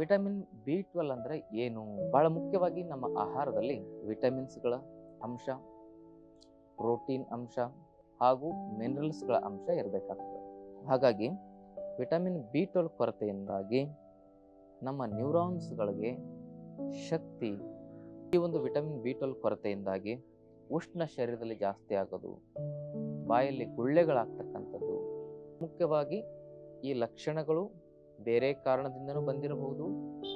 Vitamin B twelve ಅಂದರೆ ಏನು? ಬಹಳ ಮುಖ್ಯವಾಗಿ ನಮ್ಮ ಆಹಾರದಲ್ಲಿ ವಿಟಮಿನ್ಸ್ಗಳ ಅಂಶ, ಪ್ರೋಟೀನ್ ಅಂಶ ಹಾಗೂ ಮಿನರಲ್ಸ್ಗಳ ಅಂಶ ಇರಬೇಕಾಗ್ತದೆ. ಹಾಗಾಗಿ ವಿಟಮಿನ್ ಬಿ ಟ್ವೆಲ್ ಕೊರತೆಯಿಂದಾಗಿ ನಮ್ಮ ನ್ಯೂರಾನ್ಸ್ಗಳಿಗೆ ಶಕ್ತಿ, ಈ ಒಂದು ವಿಟಮಿನ್ ಬಿ ಟ್ವೆಲ್ ಕೊರತೆಯಿಂದಾಗಿ ಉಷ್ಣ ಶರೀರದಲ್ಲಿ ಜಾಸ್ತಿ ಆಗೋದು, ಬಾಯಲ್ಲಿ ಗುಳ್ಳೆಗಳಾಗ್ತಕ್ಕಂಥದ್ದು, ಮುಖ್ಯವಾಗಿ ಈ ಲಕ್ಷಣಗಳು ಬೇರೆ ಕಾರಣದಿಂದನೂ ಬಂದಿರಬಹುದು,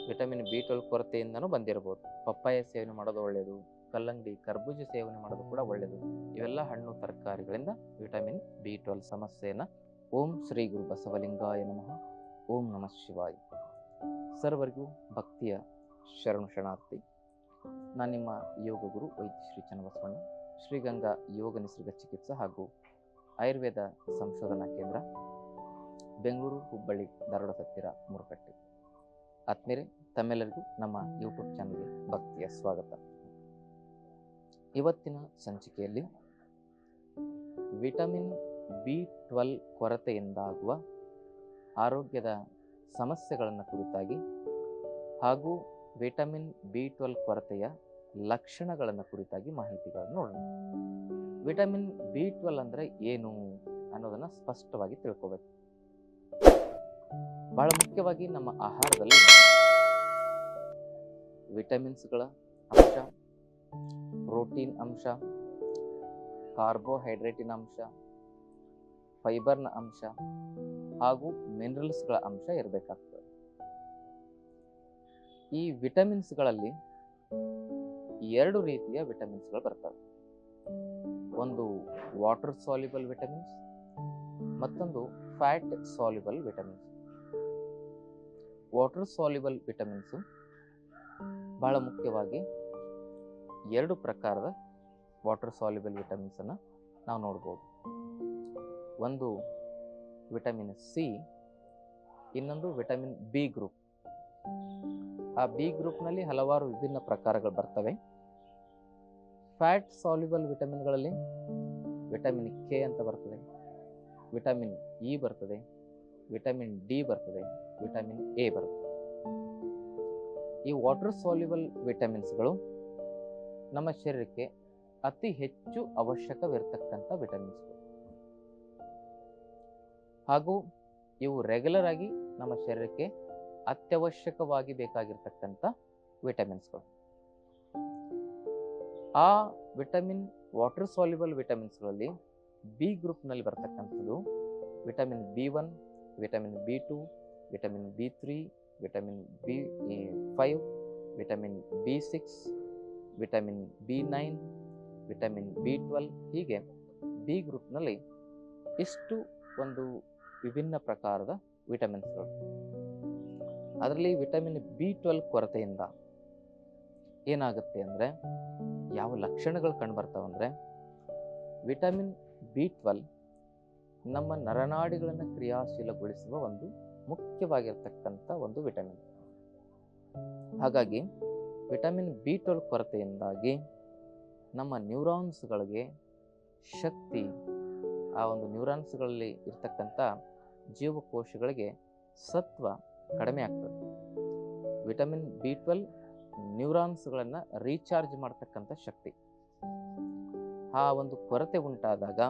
ವಿಟಮಿನ್ ಬಿ ಟ್ವೆಲ್ ಕೊರತೆಯಿಂದನೂ ಬಂದಿರಬಹುದು. ಪಪ್ಪಾಯ ಸೇವನೆ ಮಾಡೋದು ಒಳ್ಳೆಯದು ಕಲ್ಲಂಗಡಿ, ಕರ್ಬೂಜ ಸೇವನೆ ಮಾಡೋದು ಕೂಡ ಒಳ್ಳೆಯದು ಇವೆಲ್ಲ ಹಣ್ಣು, ತರಕಾರಿಗಳಿಂದ ವಿಟಮಿನ್ ಬಿ ಟ್ವೆಲ್ ಸಮಸ್ಯೆಯನ್ನು ಓಂ ಶ್ರೀ ಗುರು ಬಸವಲಿಂಗಾಯ ನಮಃ. ಓಂ ನಮಃ ಶಿವಾಯ. ಸರ್ವರಿಗೂ ಭಕ್ತಿಯ ಶರಣು ಶರಣಾರ್ಥಿ. ನಾನು ನಿಮ್ಮ ಯೋಗ ಗುರು ವೈದ್ಯ ಶ್ರೀ ಚನ್ನಬಸವಣ್ಣ, ಶ್ರೀಗಂಗಾ ಯೋಗ ನಿಸರ್ಗ ಚಿಕಿತ್ಸಾ ಹಾಗೂ ಆಯುರ್ವೇದ ಸಂಶೋಧನಾ ಕೇಂದ್ರ ಬೆಂಗಳೂರು, ಹುಬ್ಬಳ್ಳಿ, ಧಾರವಾಡ ಸತ್ತಿರ ಮುರುಕಟ್ಟೆ ಆತ್ಮೀರೆ ತಮ್ಮೆಲ್ಲರಿಗೂ ನಮ್ಮ ಯೂಟ್ಯೂಬ್ ಚಾನಲ್ಗೆ ಭಕ್ತಿಯ ಸ್ವಾಗತ. ಇವತ್ತಿನ ಸಂಚಿಕೆಯಲ್ಲಿ ವಿಟಮಿನ್ ಬಿ ಟ್ವೆಲ್ ಕೊರತೆಯಿಂದಾಗುವ ಆರೋಗ್ಯದ ಸಮಸ್ಯೆಗಳನ್ನು ಕುರಿತಾಗಿ ಹಾಗೂ ವಿಟಮಿನ್ ಬಿ ಟ್ವೆಲ್ ಕೊರತೆಯ ಲಕ್ಷಣಗಳನ್ನು ಕುರಿತಾಗಿ ಮಾಹಿತಿಗಳನ್ನು ನೋಡೋಣ. ವಿಟಮಿನ್ ಬಿ ಟ್ವೆಲ್ ಅಂದರೆ ಏನು ಅನ್ನೋದನ್ನು ಸ್ಪಷ್ಟವಾಗಿ ತಿಳ್ಕೋಬೇಕು. ಬಹಳ ಮುಖ್ಯವಾಗಿ ನಮ್ಮ ಆಹಾರದಲ್ಲಿ ವಿಟಮಿನ್ಸ್ಗಳ ಅಂಶ, ಪ್ರೋಟೀನ್ ಅಂಶ, ಕಾರ್ಬೋಹೈಡ್ರೇಟಿನ ಅಂಶ, ಫೈಬರ್ನ ಅಂಶ ಹಾಗೂ ಮಿನರಲ್ಸ್ಗಳ ಅಂಶ ಇರಬೇಕಾಗ್ತದೆ. ಈ ವಿಟಮಿನ್ಸ್ಗಳಲ್ಲಿ ಎರಡು ರೀತಿಯ ವಿಟಮಿನ್ಸ್ಗಳು ಬರ್ತವೆ. ಒಂದು ವಾಟರ್ ಸಾಲ್ಯುಬಲ್ ವಿಟಮಿನ್ಸ್, ಮತ್ತೊಂದು fat soluble vitamins. Water soluble vitamins ಬಹಳ ಮುಖ್ಯವಾಗಿ ಎರಡು ಪ್ರಕಾರದ ವಾಟರ್ ಸಾಲಿಬಲ್ ವಿಟಮಿನ್ಸನ್ನು ನಾವು ನೋಡ್ಬೋದು. ಒಂದು ವಿಟಮಿನ್ ಸಿ ಇನ್ನೊಂದು ವಿಟಮಿನ್ ಬಿ ಗ್ರೂಪ್ ಆ ಬಿ ಗ್ರೂಪ್ನಲ್ಲಿ ಹಲವಾರು ವಿಭಿನ್ನ ಪ್ರಕಾರಗಳು ಬರ್ತವೆ. ಫ್ಯಾಟ್ ಸಾಲ್ಯುಬಲ್ ವಿಟಮಿನ್ಗಳಲ್ಲಿ ವಿಟಮಿನ್ ಕೆ ಅಂತ ಬರ್ತದೆ. ವಿಟಮಿನ್ ಇ ಬರ್ತದೆ. ವಿಟಮಿನ್ ಡಿ ಬರ್ತದೆ, ವಿಟಮಿನ್ ಎ ಬರುತ್ತೆ. ಈ ವಾಟರ್ ಸಾಲ್ಯುಬಲ್ ವಿಟಮಿನ್ಸ್ಗಳು ನಮ್ಮ ಶರೀರಕ್ಕೆ ಅತಿ ಹೆಚ್ಚು ಅವಶ್ಯಕವಿರತಕ್ಕಂಥ ವಿಟಮಿನ್ಸ್ಗಳು ಹಾಗೂ ಇವು ರೆಗ್ಯುಲರ್ ಆಗಿ ನಮ್ಮ ಶರೀರಕ್ಕೆ ಅತ್ಯವಶ್ಯಕವಾಗಿ ಬೇಕಾಗಿರ್ತಕ್ಕಂಥ ವಿಟಮಿನ್ಸ್ಗಳು ಆ ವಿಟಮಿನ್ ವಾಟರ್ ಸಾಲ್ಯುಬಲ್ ವಿಟಮಿನ್ಸ್ಗಳಲ್ಲಿ ಬಿ ಗ್ರೂಪ್ನಲ್ಲಿ ಬರ್ತಕ್ಕಂಥದ್ದು vitamin B one vitamin B two, vitamin B three vitamin B five vitamin B six vitamin B nine vitamin B twelve ಹೀಗೆ ಬಿ ಗ್ರೂಪ್ನಲ್ಲಿ ಇಷ್ಟು ಒಂದು ವಿಭಿನ್ನ ಪ್ರಕಾರದ ವಿಟಮಿನ್ಸ್ಗಳು ಅದರಲ್ಲಿ ವಿಟಮಿನ್ ಬಿ ಟ್ವೆಲ್ ಕೊರತೆಯಿಂದ ಏನಾಗುತ್ತೆ ಅಂದರೆ, ಯಾವ ಲಕ್ಷಣಗಳು ಕಂಡುಬರ್ತಾವೆ ಅಂದರೆ, ವಿಟಮಿನ್ ಬಿ ಟ್ವೆಲ್ ನಮ್ಮ ನರನಾಡಿಗಳನ್ನು ಕ್ರಿಯಾಶೀಲಗೊಳಿಸುವ ಒಂದು ಮುಖ್ಯವಾಗಿರ್ತಕ್ಕಂಥ ಒಂದು ವಿಟಮಿನ್. ಹಾಗಾಗಿ ವಿಟಮಿನ್ ಬಿ ಟ್ವೆಲ್ ಕೊರತೆಯಿಂದಾಗಿ ನಮ್ಮ ನ್ಯೂರಾನ್ಸ್ಗಳಿಗೆ ಶಕ್ತಿ, ಆ ಒಂದು ನ್ಯೂರಾನ್ಸ್ಗಳಲ್ಲಿ ಇರ್ತಕ್ಕಂಥ ಜೀವಕೋಶಗಳಿಗೆ ಸತ್ವ ಕಡಿಮೆ ಆಗ್ತದೆ. ವಿಟಮಿನ್ ಬಿ ಟ್ವೆಲ್ ನ್ಯೂರಾನ್ಸ್ಗಳನ್ನು ರೀಚಾರ್ಜ್ ಮಾಡ್ತಕ್ಕಂಥ ಶಕ್ತಿ. ಆ ಒಂದು ಕೊರತೆ ಉಂಟಾದಾಗ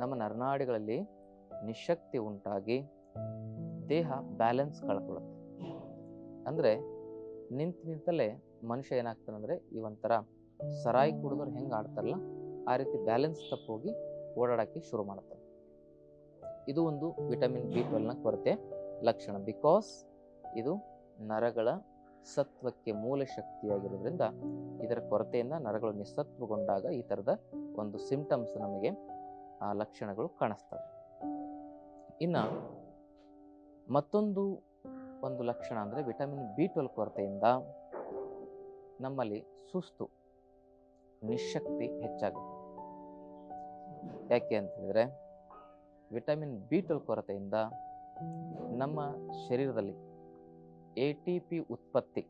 ನಮ್ಮ ನರನಾಡಿಗಳಲ್ಲಿ ನಿಶಕ್ತಿ ಉಂಟಾಗಿ ದೇಹ ಬ್ಯಾಲೆನ್ಸ್ ಕಳ್ಕೊಳ್ಳುತ್ತೆ ಅಂದರೆ ನಿಂತು ನಿಂತಲೇ ಮನುಷ್ಯ ಏನಾಗ್ತಾನಂದರೆ ಈ ಒಂಥರ ಸರಾಯಿ ಕುಡಿದ್ರೆ ಹೆಂಗೆ ಆಡ್ತಾರಲ್ಲ, ಆ ರೀತಿ ಬ್ಯಾಲೆನ್ಸ್ ತಪ್ಪೋಗಿ ಓಡಾಡೋಕ್ಕೆ ಶುರು ಮಾಡ್ತಾರೆ ಇದು ಒಂದು ವಿಟಮಿನ್ ಬಿ ಟ್ವೆಲ್ನ ಕೊರತೆ ಲಕ್ಷಣ. ಬಿಕಾಸ್ ಇದು ನರಗಳ ಸತ್ವಕ್ಕೆ ಮೂಲ ಶಕ್ತಿಯಾಗಿರೋದ್ರಿಂದ ಇದರ ಕೊರತೆಯಿಂದ ನರಗಳು ನಿಸ್ಸತ್ವಗೊಂಡಾಗ ಈ ಥರದ ಒಂದು ಸಿಂಪ್ಟಮ್ಸ್ ನಮಗೆ ಆ ಲಕ್ಷಣಗಳು ಕಾಣಿಸ್ತವೆ. ಇನ್ನು ಮತ್ತೊಂದು ಒಂದು ಲಕ್ಷಣ ಅಂದರೆ ವಿಟಮಿನ್ ಬಿ ಟ್ವೆಲ್ ಕೊರತೆಯಿಂದ ನಮ್ಮಲ್ಲಿ ಸುಸ್ತು, ನಿಶಕ್ತಿ ಹೆಚ್ಚಾಗುತ್ತೆ. ಯಾಕೆ ಅಂತ ಹೇಳಿದ್ರೆ ವಿಟಮಿನ್ ಬಿ ಟ್ವೆಲ್ ಕೊರತೆಯಿಂದ ನಮ್ಮ ಶರೀರದಲ್ಲಿ ಎ ಟಿ ಪಿ ಉತ್ಪತ್ತಿ,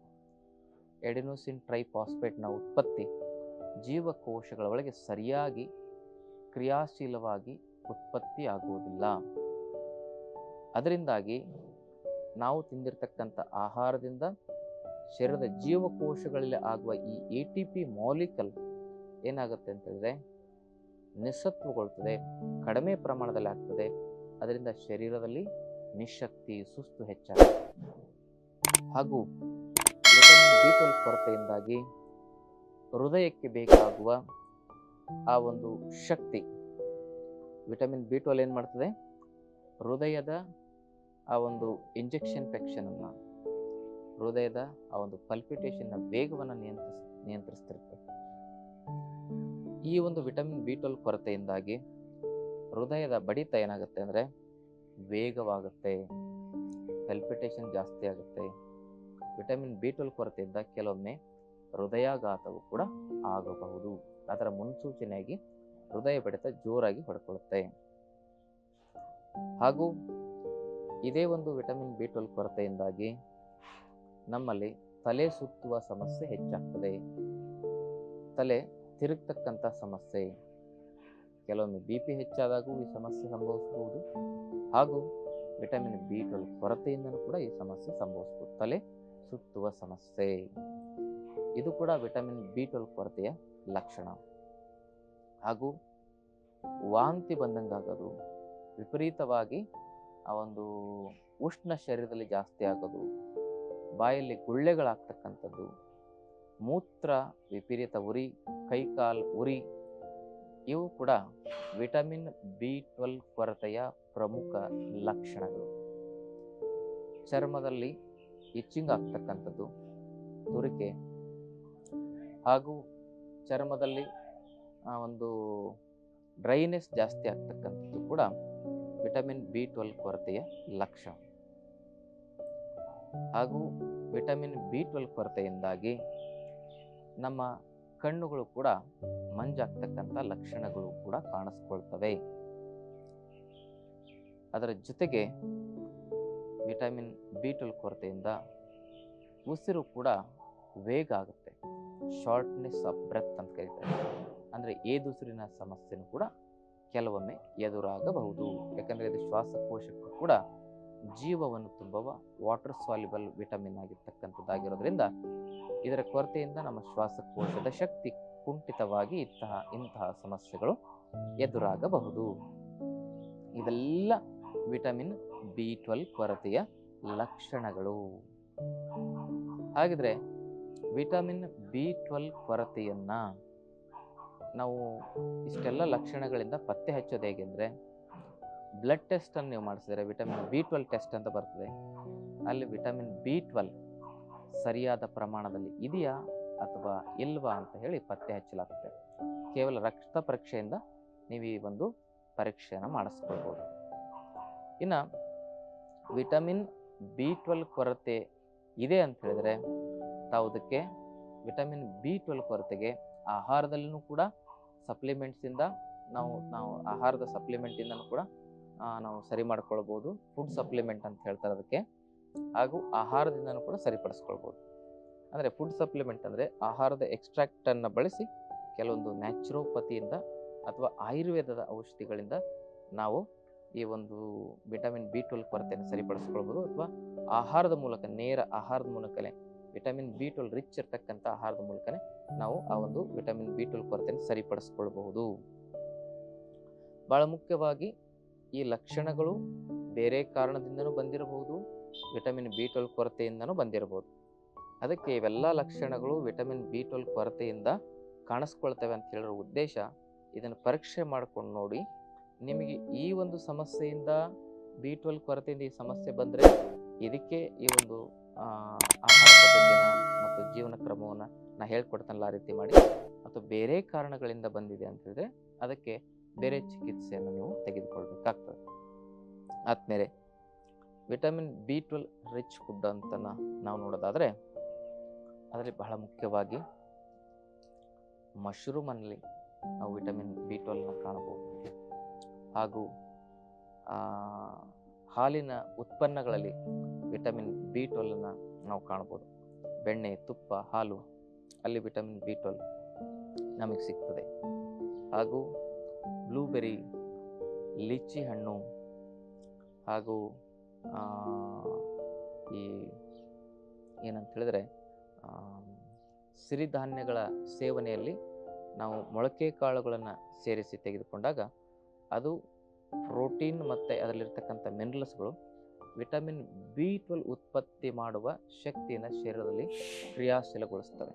ಎಡಿನೋಸಿನ್ ಟ್ರೈಫಾಸ್ಫೇಟ್ನ ಉತ್ಪತ್ತಿ ಜೀವಕೋಶಗಳ ಒಳಗೆ ಸರಿಯಾಗಿ ಕ್ರಿಯಾಶೀಲವಾಗಿ ಉತ್ಪತ್ತಿ ಆಗುವುದಿಲ್ಲ ಅದರಿಂದಾಗಿ ನಾವು ತಿಂದಿರತಕ್ಕಂಥ ಆಹಾರದಿಂದ ಶರೀರದ ಜೀವಕೋಶಗಳಲ್ಲಿ ಆಗುವ ಈ ಎ ಟಿ ಪಿ ಮಾಲಿಕಲ್ ಏನಾಗುತ್ತೆ ಅಂತ ಹೇಳಿದ್ರೆ ನಿಸ್ಸತ್ವಗೊಳ್ತದೆ ಕಡಿಮೆ ಪ್ರಮಾಣದಲ್ಲಿ ಆಗ್ತದೆ, ಅದರಿಂದ ಶರೀರದಲ್ಲಿ ನಿಶಕ್ತಿ, ಸುಸ್ತು ಹೆಚ್ಚಾಗುತ್ತೆ ಹಾಗೂ ವಿಟಮಿನ್ ಬಿ ಟ್ವೆಲ್ ಕೊರತೆಯಿಂದಾಗಿ ಹೃದಯಕ್ಕೆ ಬೇಕಾಗುವ ಆ ಒಂದು ಶಕ್ತಿ ವಿಟಮಿನ್ ಬಿ ಟ್ವೆಲ್ ಏನು ಮಾಡ್ತದೆ? ಹೃದಯದ ಆ ಒಂದು ಇಂಜೆಕ್ಷನ್ ಅನ್ನು ಹೃದಯದ ಆ ಒಂದು ಪಲ್ಪಿಟೇಷನ್ನ ವೇಗವನ್ನು ನಿಯಂತ್ರಿಸ್ ನಿಯಂತ್ರಿಸ್ತಿರ್ತದೆ ಈ ಒಂದು ವಿಟಮಿನ್ ಬಿ ಟ್ವೆಲ್ ಕೊರತೆಯಿಂದಾಗಿ ಹೃದಯದ ಬಡಿತ ಏನಾಗುತ್ತೆ ಅಂದರೆ ವೇಗವಾಗುತ್ತೆ ಪಲ್ಪಿಟೇಷನ್ ಜಾಸ್ತಿ ಆಗುತ್ತೆ. ವಿಟಮಿನ್ ಬಿ ಟ್ವೆಲ್ ಕೊರತೆಯಿಂದ ಕೆಲವೊಮ್ಮೆ ಹೃದಯಾಘಾತವು ಕೂಡ ಆಗಬಹುದು. ಅದರ ಮುನ್ಸೂಚನೆಯಾಗಿ ಹೃದಯ ಬಡಿತ ಜೋರಾಗಿ ಹೊಡ್ಕೊಳ್ಳುತ್ತೆ. ಹಾಗೂ ಇದೇ ಒಂದು ವಿಟಮಿನ್ ಬಿ ಟ್ವೆಲ್ ಕೊರತೆಯಿಂದಾಗಿ ನಮ್ಮಲ್ಲಿ ತಲೆ ಸುತ್ತುವ ಸಮಸ್ಯೆ ಹೆಚ್ಚಾಗ್ತದೆ. ತಲೆ ತಿರುಗ್ತಕ್ಕಂಥ ಸಮಸ್ಯೆ. ಕೆಲವೊಮ್ಮೆ ಬಿ ಪಿ ಹೆಚ್ಚಾದಾಗೂ ಈ ಸಮಸ್ಯೆ ಸಂಭವಿಸಬಹುದು. ಹಾಗೂ ವಿಟಮಿನ್ ಬಿ ಟ್ವೆಲ್ ಕೊರತೆಯಿಂದನೂ ಕೂಡ ಈ ಸಮಸ್ಯೆ ಸಂಭವಿಸಬಹುದು. ತಲೆ ಸುತ್ತುವ ಸಮಸ್ಯೆ. ಇದು ಕೂಡ ವಿಟಮಿನ್ ಬಿ ಟ್ವೆಲ್ ಕೊರತೆಯ ಲಕ್ಷಣ. ಹಾಗೂ ವಾಂತಿ ಬಂದಂಗಾಗೋದು ವಿಪರೀತವಾಗಿ ಆ ಒಂದು ಉಷ್ಣ ಶರೀರದಲ್ಲಿ ಜಾಸ್ತಿ ಆಗೋದು, ಬಾಯಲ್ಲಿ ಗುಳ್ಳೆಗಳಾಗ್ತಕ್ಕಂಥದ್ದು, ಮೂತ್ರ ವಿಪರೀತ ಉರಿ, ಕೈಕಾಲು ಉರಿ, ಇವು ಕೂಡ ವಿಟಮಿನ್ ಬಿ ಟ್ವೆಲ್ ಕೊರತೆಯ ಪ್ರಮುಖ ಲಕ್ಷಣಗಳು. ಚರ್ಮದಲ್ಲಿ ಇಚ್ಚಿಂಗ್ ಆಗ್ತಕ್ಕಂಥದ್ದು, ತುರಿಕೆ ಹಾಗೂ ಚರ್ಮದಲ್ಲಿ ಒಂದು ಡ್ರೈನೆಸ್ ಜಾಸ್ತಿ ಆಗ್ತಕ್ಕಂಥದ್ದು ಕೂಡ ವಿಟಮಿನ್ ಬಿ ಟ್ವೆಲ್ ಕೊರತೆಯ ಲಕ್ಷಣ. ಹಾಗೂ ವಿಟಮಿನ್ ಬಿ ಟ್ವೆಲ್ ಕೊರತೆಯಿಂದಾಗಿ ನಮ್ಮ ಕಣ್ಣುಗಳು ಕೂಡ ಮಂಜಾಗ್ತಕ್ಕಂಥ ಲಕ್ಷಣಗಳು ಕೂಡ ಕಾಣಿಸ್ಕೊಳ್ತವೆ. ಅದರ ಜೊತೆಗೆ ವಿಟಮಿನ್ ಬಿ ಟ್ವೆಲ್ ಕೊರತೆಯಿಂದ ಉಸಿರು ಕೂಡ ವೇಗ ಆಗುತ್ತೆ. ಶಾರ್ಟ್ನೆಸ್ ಆಫ್ ಬ್ರೆತ್ ಅಂತ ಕರೀತಾರೆ. ಅಂದರೆ ಏದುಸಿರಿನ ಸಮಸ್ಯೆನೂ ಕೂಡ ಕೆಲವೊಮ್ಮೆ ಎದುರಾಗಬಹುದು. ಯಾಕಂದರೆ ಇದು ಶ್ವಾಸಕೋಶಕ್ಕೂ ಕೂಡ ಜೀವವನ್ನು ತುಂಬುವ ವಾಟರ್ ಸಾಲ್ಯುಬಲ್ ವಿಟಮಿನ್ ಆಗಿರ್ತಕ್ಕಂಥದ್ದಾಗಿರೋದ್ರಿಂದ ಇದರ ಕೊರತೆಯಿಂದ ನಮ್ಮ ಶ್ವಾಸಕೋಶದ ಶಕ್ತಿ ಕುಂಠಿತವಾಗಿ ಇಂತಹ ಇಂತಹ ಸಮಸ್ಯೆಗಳು ಎದುರಾಗಬಹುದು. ಇದೆಲ್ಲ ವಿಟಮಿನ್ ಬಿ ಟ್ವೆಲ್ ಕೊರತೆಯ ಲಕ್ಷಣಗಳು. ಹಾಗಿದ್ರೆ ವಿಟಮಿನ್ ಬಿ ಟ್ವೆಲ್ ಕೊರತೆಯನ್ನು ನಾವು ಇಷ್ಟೆಲ್ಲ ಲಕ್ಷಣಗಳಿಂದ ಪತ್ತೆ ಹಚ್ಚೋದು ಹೇಗೆಂದರೆ ಬ್ಲಡ್ ಟೆಸ್ಟನ್ನು ನೀವು ಮಾಡಿಸಿದರೆ ವಿಟಮಿನ್ ಬಿ ಟ್ವೆಲ್ ಟೆಸ್ಟ್ ಅಂತ ಬರ್ತದೆ. ಅಲ್ಲಿ ವಿಟಮಿನ್ ಬಿ ಟ್ವೆಲ್ ಸರಿಯಾದ ಪ್ರಮಾಣದಲ್ಲಿ ಇದೆಯಾ ಅಥವಾ ಇಲ್ವಾ ಅಂತ ಹೇಳಿ ಪತ್ತೆ ಹಚ್ಚಲಾಗ್ತದೆ ಕೇವಲ ರಕ್ತ ಪರೀಕ್ಷೆಯಿಂದ ನೀವು ಈ ಒಂದು ಪರೀಕ್ಷೆಯನ್ನು ಮಾಡಿಸ್ಕೊಳ್ಬೋದು. ಇನ್ನು ವಿಟಮಿನ್ ಬಿ ಟ್ವೆಲ್ ಕೊರತೆ ಇದೆ ಅಂತ ಹೇಳಿದ್ರೆ ತಾವು ಅದಕ್ಕೆ ವಿಟಮಿನ್ ಬಿ ಟ್ವೆಲ್ ಕೊರತೆಗೆ ಆಹಾರದಲ್ಲಿನೂ ಕೂಡ ಸಪ್ಲಿಮೆಂಟ್ಸಿಂದ ನಾವು ನಾವು ಆಹಾರದ ಸಪ್ಲಿಮೆಂಟಿಂದನೂ ಕೂಡ ನಾವು ಸರಿ ಮಾಡ್ಕೊಳ್ಬೋದು. ಫುಡ್ ಸಪ್ಲಿಮೆಂಟ್ ಅಂತ ಹೇಳ್ತಾರೆ ಅದಕ್ಕೆ. ಹಾಗೂ ಆಹಾರದಿಂದನೂ ಕೂಡ ಸರಿಪಡಿಸ್ಕೊಳ್ಬೋದು. ಅಂದರೆ ಫುಡ್ ಸಪ್ಲಿಮೆಂಟ್ ಅಂದರೆ ಆಹಾರದ ಎಕ್ಸ್ಟ್ರಾಕ್ಟನ್ನು ಬಳಸಿ ಕೆಲವೊಂದು ನ್ಯಾಚುರೋಪತಿಯಿಂದ ಅಥವಾ ಆಯುರ್ವೇದದ ಔಷಧಿಗಳಿಂದ ನಾವು ಈ ಒಂದು ವಿಟಮಿನ್ ಬಿ ಟ್ವೆಲ್ ಕೊರತೆಯನ್ನು ಸರಿಪಡಿಸ್ಕೊಳ್ಬೋದು. ಅಥವಾ ಆಹಾರದ ಮೂಲಕ, ನೇರ ಆಹಾರದ ಮೂಲಕನೇ ವಿಟಮಿನ್ ಬಿ ಟ್ವೆಲ್ ರಿಚ್ ಇರ್ತಕ್ಕಂಥ ಆಹಾರದ ಮೂಲಕನೇ ನಾವು ಆ ಒಂದು ವಿಟಮಿನ್ ಬಿ ಟ್ವೆಲ್ ಕೊರತೆಯನ್ನು ಸರಿಪಡಿಸ್ಕೊಳ್ಬಹುದು. ಬಹಳ ಮುಖ್ಯವಾಗಿ ಈ ಲಕ್ಷಣಗಳು ಬೇರೆ ಕಾರಣದಿಂದನೂ ಬಂದಿರಬಹುದು, ವಿಟಮಿನ್ ಬಿ ಟ್ವೆಲ್ ಕೊರತೆಯಿಂದನೂ ಬಂದಿರಬಹುದು. ಅದಕ್ಕೆ ಇವೆಲ್ಲ ಲಕ್ಷಣಗಳು ವಿಟಮಿನ್ ಬಿ ಟ್ವೆಲ್ ಕೊರತೆಯಿಂದ ಕಾಣಿಸ್ಕೊಳ್ತವೆ ಅಂತ ಹೇಳಿರೋ ಉದ್ದೇಶ ಇದನ್ನು ಪರೀಕ್ಷೆ ಮಾಡ್ಕೊಂಡು ನೋಡಿ, ನಿಮಗೆ ಈ ಒಂದು ಸಮಸ್ಯೆಯಿಂದ ಬಿ ಟ್ವೆಲ್ ಕೊರತೆಯಿಂದ ಈ ಸಮಸ್ಯೆ ಬಂದರೆ ಇದಕ್ಕೆ ಈ ಒಂದು ಆಹಾರ ಪದ್ಧತಿನ ಮತ್ತು ಜೀವನ ಕ್ರಮವನ್ನು ನಾ ಹೇಳ್ಕೊಡ್ತಾನಲ್ಲ ಆ ರೀತಿ ಮಾಡಿ. ಮತ್ತು ಬೇರೆ ಕಾರಣಗಳಿಂದ ಬಂದಿದೆ ಅಂತಂದರೆ ಅದಕ್ಕೆ ಬೇರೆ ಚಿಕಿತ್ಸೆಯನ್ನು ನೀವು ತೆಗೆದುಕೊಳ್ಬೇಕಾಗ್ತದೆ. ಆದ್ಮೇಲೆ vitamin B twelve rich food ಅಂತ ನಾವು ನೋಡೋದಾದರೆ ಅದರಲ್ಲಿ ಬಹಳ ಮುಖ್ಯವಾಗಿ ಮಶ್ರೂಮಲ್ಲಿ ನಾವು ವಿಟಮಿನ್ ಬಿ ಟ್ವೆಲ್ನ ಕಾಣಬಹುದು. ಹಾಗೂ ಹಾಲಿನ ಉತ್ಪನ್ನಗಳಲ್ಲಿ ವಿಟಮಿನ್ ಬಿ ಟ್ವೆಲ್ನ ನಾವು ಕಾಣ್ಬೋದು. ಬೆಣ್ಣೆ, ತುಪ್ಪ, ಹಾಲು, ಅಲ್ಲಿ ವಿಟಮಿನ್ ಬಿ ಟ್ವೆಲ್ ನಮಗೆ ಸಿಗ್ತದೆ. ಹಾಗೂ ಬ್ಲೂಬೆರಿ ಲಿಚ್ಚಿ ಹಣ್ಣು, ಹಾಗೂ ಈ ಏನಂತ ಹೇಳಿದ್ರೆ ಸಿರಿಧಾನ್ಯಗಳ ಸೇವನೆಯಲ್ಲಿ ನಾವು ಮೊಳಕೆ ಕಾಳುಗಳನ್ನು ಸೇರಿಸಿ ತೆಗೆದುಕೊಂಡಾಗ ಅದು ಪ್ರೋಟೀನ್ ಮತ್ತು ಅದರಲ್ಲಿರ್ತಕ್ಕಂಥ ಮಿನರಲ್ಸ್ಗಳು ವಿಟಮಿನ್ ಬಿ ಟ್ವೆಲ್ ಉತ್ಪತ್ತಿ ಮಾಡುವ ಶಕ್ತಿಯನ್ನು ಶರೀರದಲ್ಲಿ ಕ್ರಿಯಾಶೀಲಗೊಳಿಸ್ತವೆ.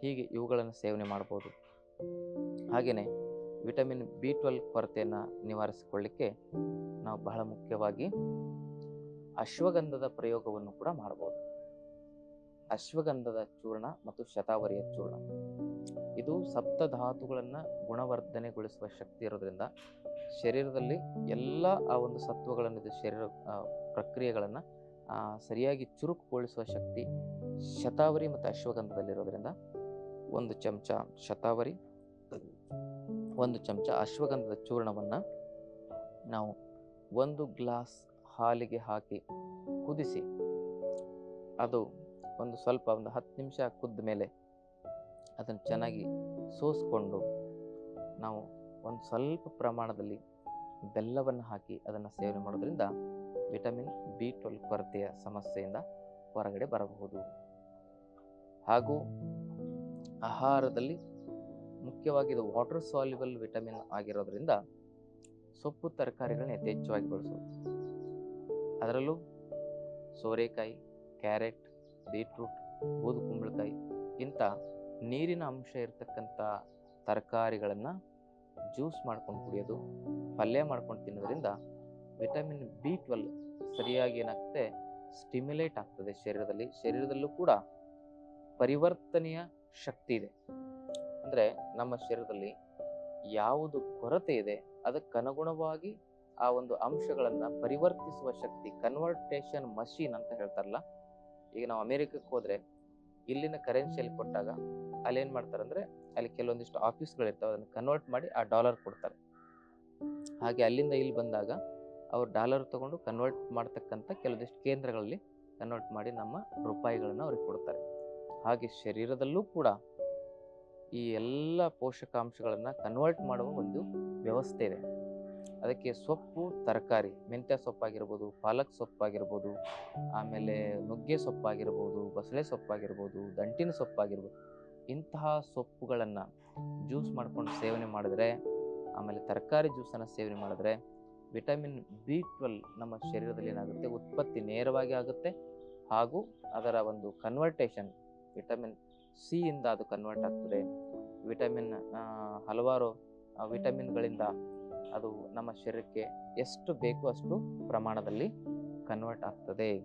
ಹೀಗೆ ಇವುಗಳನ್ನು ಸೇವನೆ ಮಾಡ್ಬೋದು ಹಾಗೆಯೇ ವಿಟಮಿನ್ ಬಿ ಟ್ವೆಲ್ ಕೊರತೆಯನ್ನು ನಿವಾರಿಸಿಕೊಳ್ಳಿಕ್ಕೆ ನಾವು ಬಹಳ ಮುಖ್ಯವಾಗಿ ಅಶ್ವಗಂಧದ ಪ್ರಯೋಗವನ್ನು ಕೂಡ ಮಾಡಬಹುದು. ಅಶ್ವಗಂಧದ ಚೂರ್ಣ ಮತ್ತು ಶತಾವರಿಯ ಚೂರ್ಣ. ಇದು ಸಪ್ತಧಾತುಗಳನ್ನು ಗುಣವರ್ಧನೆಗೊಳಿಸುವ ಶಕ್ತಿ ಇರೋದ್ರಿಂದ ಶರೀರದಲ್ಲಿ ಎಲ್ಲ ಆ ಒಂದು ಸತ್ವಗಳನ್ನು ಇದು ಶರೀರ ಪ್ರಕ್ರಿಯೆಗಳನ್ನು ಸರಿಯಾಗಿ ಚುರುಕುಗೊಳಿಸುವ ಶಕ್ತಿ ಶತಾವರಿ ಮತ್ತು ಅಶ್ವಗಂಧದಲ್ಲಿರೋದ್ರಿಂದ ಒಂದು ಚಮಚ ಶತಾವರಿ, ಒಂದು ಚಮಚ ಅಶ್ವಗಂಧದ ಚೂರ್ಣವನ್ನು ನಾವು ಒಂದು ಗ್ಲಾಸ್ ಹಾಲಿಗೆ ಹಾಕಿ ಕುದಿಸಿ ಅದು ಒಂದು ಸ್ವಲ್ಪ ಒಂದು ಹತ್ತು ನಿಮಿಷ ಕುದ್ದ ಮೇಲೆ ಅದನ್ನು ಚೆನ್ನಾಗಿ ಸೋಸ್ಕೊಂಡು ನಾವು ಒಂದು ಸ್ವಲ್ಪ ಪ್ರಮಾಣದಲ್ಲಿ ಬೆಲ್ಲವನ್ನು ಹಾಕಿ ಅದನ್ನು ಸೇವನೆ ಮಾಡೋದ್ರಿಂದ ವಿಟಮಿನ್ ಬಿ ಟ್ವೆಲ್ ಕೊರತೆಯ ಸಮಸ್ಯೆಯಿಂದ ಹೊರಗಡೆ ಬರಬಹುದು. ಹಾಗೂ ಆಹಾರದಲ್ಲಿ ಮುಖ್ಯವಾಗಿ ಇದು ವಾಟರ್ ಸಾಲ್ಯುಬಲ್ ವಿಟಮಿನ್ ಆಗಿರೋದ್ರಿಂದ ಸೊಪ್ಪು ತರಕಾರಿಗಳನ್ನ ಯಥೇಚ್ಛವಾಗಿ ಬಳಸೋದು ಅದರಲ್ಲೂ ಸೋರೆಕಾಯಿ, ಕ್ಯಾರೆಟ್, ಬೀಟ್ರೂಟ್ ಬೂದು ಕುಂಬಳಕಾಯಿ ಇಂಥ ನೀರಿನ ಅಂಶ ಇರತಕ್ಕಂಥ ತರಕಾರಿಗಳನ್ನು ಜ್ಯೂಸ್ ಮಾಡ್ಕೊಂಡು ಕುಡಿಯೋದು, ಪಲ್ಯ ಮಾಡ್ಕೊಂಡು ತಿನ್ನೋದ್ರಿಂದ ವಿಟಮಿನ್ ಬಿ ಟ್ವೆಲ್ ಸರಿಯಾಗಿ ಏನಾಗ್ತದೆ ಸ್ಟಿಮ್ಯುಲೇಟ್ ಆಗ್ತದೆ ಶರೀರದಲ್ಲಿ. ಶರೀರದಲ್ಲೂ ಕೂಡ ಪರಿವರ್ತನೆಯ ಶಕ್ತಿ ಇದೆ. ಅಂದರೆ ನಮ್ಮ ಶರೀರದಲ್ಲಿ ಯಾವುದು ಕೊರತೆ ಇದೆ, ಅದಕ್ಕನುಗುಣವಾಗಿ ಆ ಒಂದು ಅಂಶಗಳನ್ನು ಪರಿವರ್ತಿಸುವ ಶಕ್ತಿ ಕನ್ವರ್ಟೇಷನ್ ಮಷೀನ್ ಅಂತ ಹೇಳ್ತಾರಲ್ಲ, ಈಗ ನಾವು ಅಮೇರಿಕಕ್ಕೆ ಹೋದ್ರೆ ಇಲ್ಲಿನ ಕರೆನ್ಸಿಯಲ್ಲಿ ಕೊಟ್ಟಾಗ ಅಲ್ಲಿ ಏನು ಮಾಡ್ತಾರೆ ಅಂದ್ರೆ ಅಲ್ಲಿ ಕೆಲವೊಂದಿಷ್ಟು ಆಫೀಸ್ಗಳು ಇರ್ತಾವೆ, ಅದನ್ನು ಕನ್ವರ್ಟ್ ಮಾಡಿ ಆ ಡಾಲರ್ ಕೊಡ್ತಾರೆ. ಹಾಗೆ ಅಲ್ಲಿಂದ ಇಲ್ಲಿ ಬಂದಾಗ ಅವ್ರು ಡಾಲರ್ ತಗೊಂಡು ಕನ್ವರ್ಟ್ ಮಾಡ್ತಕ್ಕಂಥ ಕೆಲವೊಂದಿಷ್ಟು ಕೇಂದ್ರಗಳಲ್ಲಿ ಕನ್ವರ್ಟ್ ಮಾಡಿ ನಮ್ಮ ರೂಪಾಯಿಗಳನ್ನು ಅವ್ರಿಗೆ ಕೊಡ್ತಾರೆ. ಹಾಗೆ ಶರೀರದಲ್ಲೂ ಕೂಡ ಈ ಎಲ್ಲ ಪೋಷಕಾಂಶಗಳನ್ನು ಕನ್ವರ್ಟ್ ಮಾಡುವ ಒಂದು ವ್ಯವಸ್ಥೆ ಇದೆ. ಅದಕ್ಕೆ ಸೊಪ್ಪು, ತರಕಾರಿ, ಮೆಂತ್ಯ ಸೊಪ್ಪಾಗಿರ್ಬೋದು, ಪಾಲಕ್ ಸೊಪ್ಪಾಗಿರ್ಬೋದು, ಆಮೇಲೆ ನುಗ್ಗೆ ಸೊಪ್ಪಾಗಿರ್ಬೋದು, ಬಸಳೆ ಸೊಪ್ಪಾಗಿರ್ಬೋದು, ದಂಟಿನ ಸೊಪ್ಪಾಗಿರ್ಬೋದು, ಇಂತಹ ಸೊಪ್ಪುಗಳನ್ನು ಜ್ಯೂಸ್ ಮಾಡ್ಕೊಂಡು ಸೇವನೆ ಮಾಡಿದ್ರೆ, ಆಮೇಲೆ ತರಕಾರಿ ಜ್ಯೂಸನ್ನು ಸೇವನೆ ಮಾಡಿದ್ರೆ ವಿಟಮಿನ್ ಬಿ ಟ್ವೆಲ್ ನಮ್ಮ ಶರೀರದಲ್ಲಿ ಏನಾಗುತ್ತೆ? ಉತ್ಪತ್ತಿ ನೇರವಾಗಿ ಆಗುತ್ತೆ ಹಾಗೂ ಅದರ ಒಂದು ಕನ್ವರ್ಟೇಷನ್ ವಿಟಮಿನ್ ಸಿ ಇಂದ ಅದು ಕನ್ವರ್ಟ್ ಆಗ್ತದೆ. ವಿಟಮಿನ್ ಹಲವಾರು ವಿಟಮಿನ್ಗಳಿಂದ ಅದು ನಮ್ಮ ಶರೀರಕ್ಕೆ ಎಷ್ಟು ಬೇಕೋ ಅಷ್ಟು ಪ್ರಮಾಣದಲ್ಲಿ ಕನ್ವರ್ಟ್ ಆಗ್ತದೆ.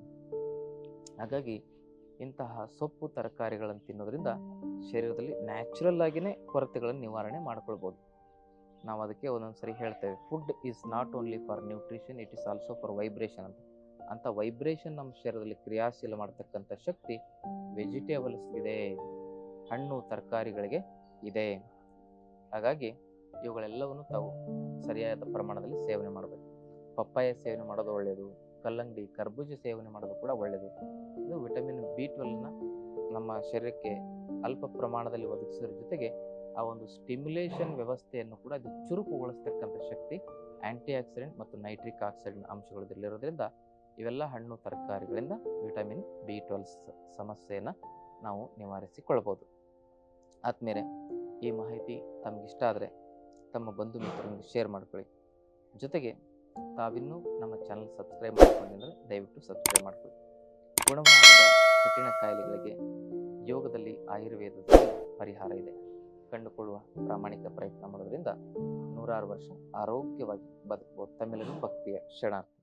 ಹಾಗಾಗಿ ಇಂತಹ ಸೊಪ್ಪು ತರಕಾರಿಗಳನ್ನು ತಿನ್ನೋದ್ರಿಂದ ಶರೀರದಲ್ಲಿ ನ್ಯಾಚುರಲ್ ಆಗಿನೇ ಕೊರತೆಗಳನ್ನು ನಿವಾರಣೆ ಮಾಡ್ಕೊಳ್ಬೋದು. ನಾವು ಅದಕ್ಕೆ ಒಂದೊಂದು ಸರಿ ಹೇಳ್ತೇವೆ food is not only for nutrition it is also for vibration ಅಂತ. ಅಂಥ ವೈಬ್ರೇಷನ್ ನಮ್ಮ ಶರೀರದಲ್ಲಿ ಕ್ರಿಯಾಶೀಲ ಮಾಡ್ತಕ್ಕಂಥ ಶಕ್ತಿ ವೆಜಿಟೇಬಲ್ಸ್ ಇದೆ ಹಣ್ಣು ತರಕಾರಿಗಳಿಗೆ ಇದೆ. ಹಾಗಾಗಿ ಇವುಗಳೆಲ್ಲವನ್ನು ತಾವು ಸರಿಯಾದ ಪ್ರಮಾಣದಲ್ಲಿ ಸೇವನೆ ಮಾಡಬೇಕು. ಪಪ್ಪಾಯ ಸೇವನೆ ಮಾಡೋದು ಒಳ್ಳೆಯದು ಕಲ್ಲಂಗಡಿ, ಕರ್ಬೂಜ ಸೇವನೆ ಮಾಡೋದು ಕೂಡ ಒಳ್ಳೆಯದು ಇದು ವಿಟಮಿನ್ ಬಿ ಟ್ವೆಲ್ನ ನಮ್ಮ ಶರೀರಕ್ಕೆ ಅಲ್ಪ ಪ್ರಮಾಣದಲ್ಲಿ ಒದಗಿಸೋದ್ರ ಜೊತೆಗೆ ಆ ಒಂದು ಸ್ಟಿಮ್ಯುಲೇಷನ್ ವ್ಯವಸ್ಥೆಯನ್ನು ಕೂಡ ಇದು ಚುರುಕುಗೊಳಿಸ್ತಕ್ಕಂಥ ಶಕ್ತಿ ಆಂಟಿ ಆಕ್ಸಿಡೆಂಟ್ ಮತ್ತು ನೈಟ್ರಿಕ್ ಆಕ್ಸೈಡ್ ಅಂಶಗಳು ಇರೋದ್ರಿಂದ ಇವೆಲ್ಲ ಹಣ್ಣು, ತರಕಾರಿಗಳಿಂದ ವಿಟಮಿನ್ ಬಿ ಟ್ವೆಲ್ ಸಮಸ್ಯೆಯನ್ನು ನಾವು ನಿವಾರಿಸಿಕೊಳ್ಬೋದು. ಆದ್ಮೇಲೆ ಈ ಮಾಹಿತಿ ತಮಗಿಷ್ಟ ಆದರೆ ತಮ್ಮ ಬಂಧು ಮಿತ್ರರೊಂದಿಗೆ ಶೇರ್ ಮಾಡ್ಕೊಳ್ಳಿ. ಜೊತೆಗೆ ತಾವಿನ್ನೂ ನಮ್ಮ ಚಾನಲ್ ಸಬ್ಸ್ಕ್ರೈಬ್ ಮಾಡ್ಕೊಂಡಿದ್ರೆ ದಯವಿಟ್ಟು ಸಬ್ಸ್ಕ್ರೈಬ್ ಮಾಡ್ಕೊಳ್ಳಿ. ಗುಣಮಟ್ಟದ ಕಠಿಣ ಕಾಯಿಲೆಗಳಿಗೆ ಯೋಗದಲ್ಲಿ ಆಯುರ್ವೇದದಲ್ಲಿ ಪರಿಹಾರ ಇದೆ. ಕಂಡುಕೊಳ್ಳುವ ಪ್ರಾಮಾಣಿಕ ಪ್ರಯತ್ನ ಮಾಡೋದರಿಂದ ನೂರಾರು ವರ್ಷ ಆರೋಗ್ಯವಾಗಿ ಬದುಕಬಹುದು ತಮ್ಮೆಲ್ಲರೂ ಭಕ್ತಿಯ ಶರಣಾರ್ಥಿ